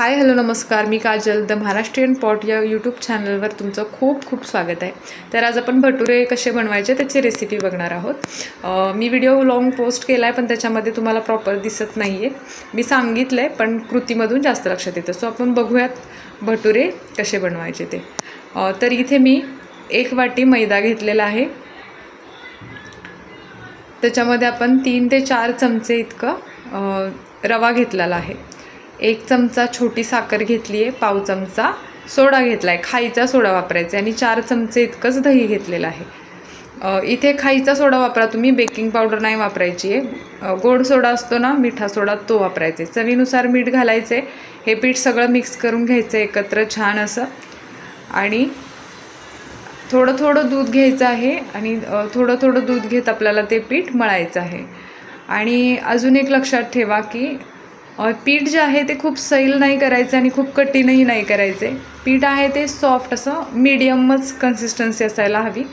हाय hello नमस्कार. मी Kajal the Maharashtrian pot या यूट्यूब चॅनलवर तुमचं खूप खूप स्वागत आहे. तर आज आपण भटुरे कसे बनवायचे त्याची रेसिपी बघणार आहोत. मी व्हिडिओ लॉंग पोस्ट केला आहे पण त्याच्यामध्ये तुम्हाला प्रॉपर दिसत नाही आहे मी सांगितलं आहे पण कृतीमधून जास्त लक्षात येतं. सो आपण बघूयात भटुरे कसे बनवायचे ते. तर इथे मी एक वाटी मैदा घेतलेला आहे. त्याच्यामध्ये आपण तीन ते चार चमचे इतकं रवा घेतलेला आहे. एक चमचा छोटी साखर घेतली आहे पाव चमचा सोडा घेतला आहे खाईचा सोडा वापरायचा आहे आणि चार चमचे इतकंच दही घेतलेलं आहे. इथे खाईचा सोडा वापरा तुम्ही बेकिंग पावडर नाही वापरायची आहे गोड सोडा असतो ना मिठा सोडा तो वापरायचा. आहे चवीनुसार मीठ घालायचं आहे हे पीठ सगळं मिक्स करून घ्यायचं आहे एकत्र छान असं. आणि थोडं थोडं दूध घ्यायचं आहे आणि थोडं थोडं दूध घेत आपल्याला ते पीठ मळायचं आहे. आणि अजून एक लक्षात ठेवा की पीठ जे आहे ते खूप सैल नाही करायचं आणि खूप कठीणही नाही करायचे. पीठ आहे ते सॉफ्ट असं मीडियमच कन्सिस्टन्सी असायला हवी.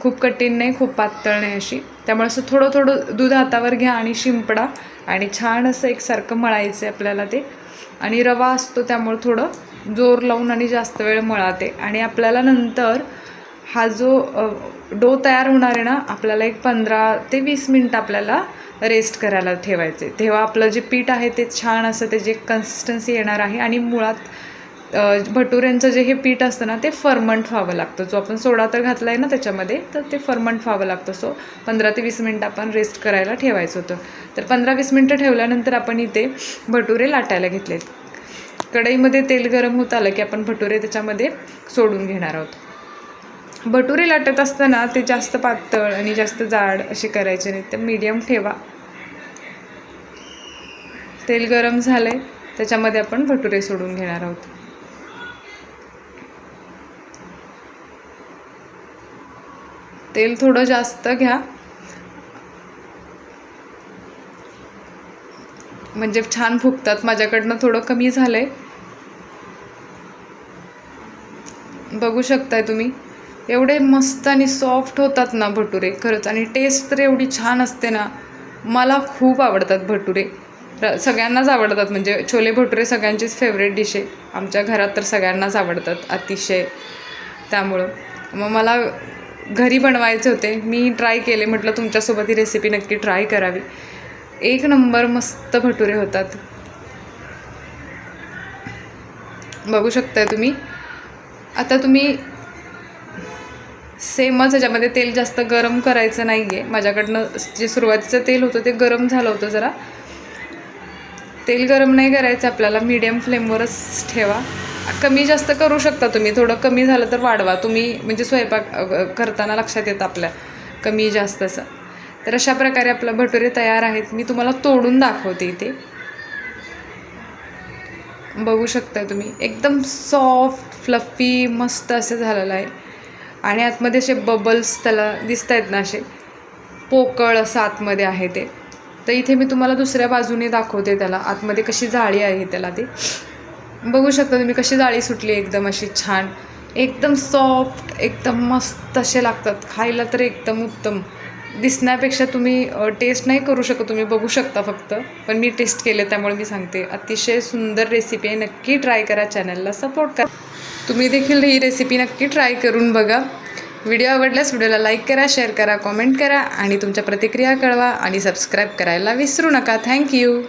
खूप कठीण नाही खूप पातळ नाही अशी. त्यामुळे असं थोडं थोडं दूध हातावर घ्या आणि शिंपडा आणि छान असं एकसारखं मळायचं आहे आपल्याला ते. आणि रवा असतो त्यामुळे थोडं जोर लावून आणि जास्त वेळ मळा ते. आणि आपल्याला नंतर हा जो डो तयार होणार आहे ना आपल्याला एक पंधरा ते वीस मिनटं आपल्याला रेस्ट करायला ठेवायचे. तेव्हा आपलं जे पीठ आहे ते छान असं त्याची कन्सिस्टन्सी येणार आहे आणि मुळात भटुऱ्यांचं जे हे पीठ असतं ना ते फर्मंट व्हावं लागतं. जो आपण सोडा तर घातला आहे ना त्याच्यामध्ये तर ते फर्मंट व्हावं लागतं. सो पंधरा ते वीस मिनटं आपण रेस्ट करायला ठेवायचं होतं. तर पंधरा वीस मिनटं ठेवल्यानंतर आपण इथे भटुरे लाटायला घेतलेत. कढईमध्ये तेल गरम होत आलं की आपण भटुरे त्याच्यामध्ये सोडून घेणार आहोत. भटुरे लाटत असताना ते जास्त पातळ आणि जास्त जाड असे करायचे नाही तर मीडियम ठेवा. तेल गरम झालं आहे त्याच्यामध्ये आपण भटुरे सोडून घेणार आहोत. तेल थोडं जास्त घ्या. म्हणजे छान फुगतात. माझ्याकडनं थोडं कमी झालं आहे बघू शकताय तुम्ही. एवढे मस्त आणि सॉफ्ट होतात ना भटुरे खरंच. आणि टेस्ट तर एवढी छान असते ना मला खूप आवडतात भटुरे. र सगळ्यांनाच आवडतात म्हणजे छोले भटुरे सगळ्यांचीच फेवरेट डिश आहे. आमच्या घरात तर सगळ्यांनाच आवडतात अतिशय. त्यामुळं. मग मला घरी बनवायचे होते. मी ट्राय केले म्हटलं तुमच्यासोबत ही रेसिपी नक्की ट्राय करावी. एक नंबर मस्त भटुरे होतात. बघू शकताय तुम्ही? आता तुम्ही सेमच ह्याच्यामध्ये तेल जास्त गरम करायचं नाही आहे माझ्याकडनं जे सुरुवातीचं तेल होतं ते गरम झालं होतं जरा. तेल गरम नाही करायचं आपल्याला मीडियम फ्लेमवरच ठेवा. कमी जास्त करू शकता तुम्ही थोडं कमी झालं तर वाढवा. तुम्ही म्हणजे स्वयंपाक करताना लक्षात येतं आपल्या कमी जास्त असं. तर अशा प्रकारे आपलं भटुरे तयार आहेत. मी तुम्हाला तोडून दाखवते इथे. बघू शकता तुम्ही. एकदम सॉफ्ट फ्लफी मस्त असं झालेलं आहे. आणि आतमध्ये असे बबल्स त्याला दिसत आहेत ना असे. पोकळ असं आतमध्ये आहे ते. तर इथे मी तुम्हाला दुसऱ्या बाजूने दाखवते त्याला. आतमध्ये कशी जाळी आहे त्याला ती. बघू शकता तुम्ही कशी जाळी सुटली एकदम अशी छान. एकदम सॉफ्ट एकदम मस्त असे लागतात. खायला तर एकदम उत्तम. दिसण्यापेक्षा तुम्ही टेस्ट नाही करू शकत. तुम्ही बघू शकता फक्त. पण मी टेस्ट केले त्यामुळे मी सांगते. अतिशय सुंदर रेसिपी आहे. नक्की ट्राय करा चॅनलला सपोर्ट करा. तुम्ही देखील ही रेसिपी नक्की ट्राय करून बघा. व्हिडिओ आवडल्यास व्हिडिओला लाईक करा शेअर करा कॉमेंट करा आणि तुमच्या प्रतिक्रिया कळवा आणि सबस्क्राईब करायला विसरू नका. थँक्यू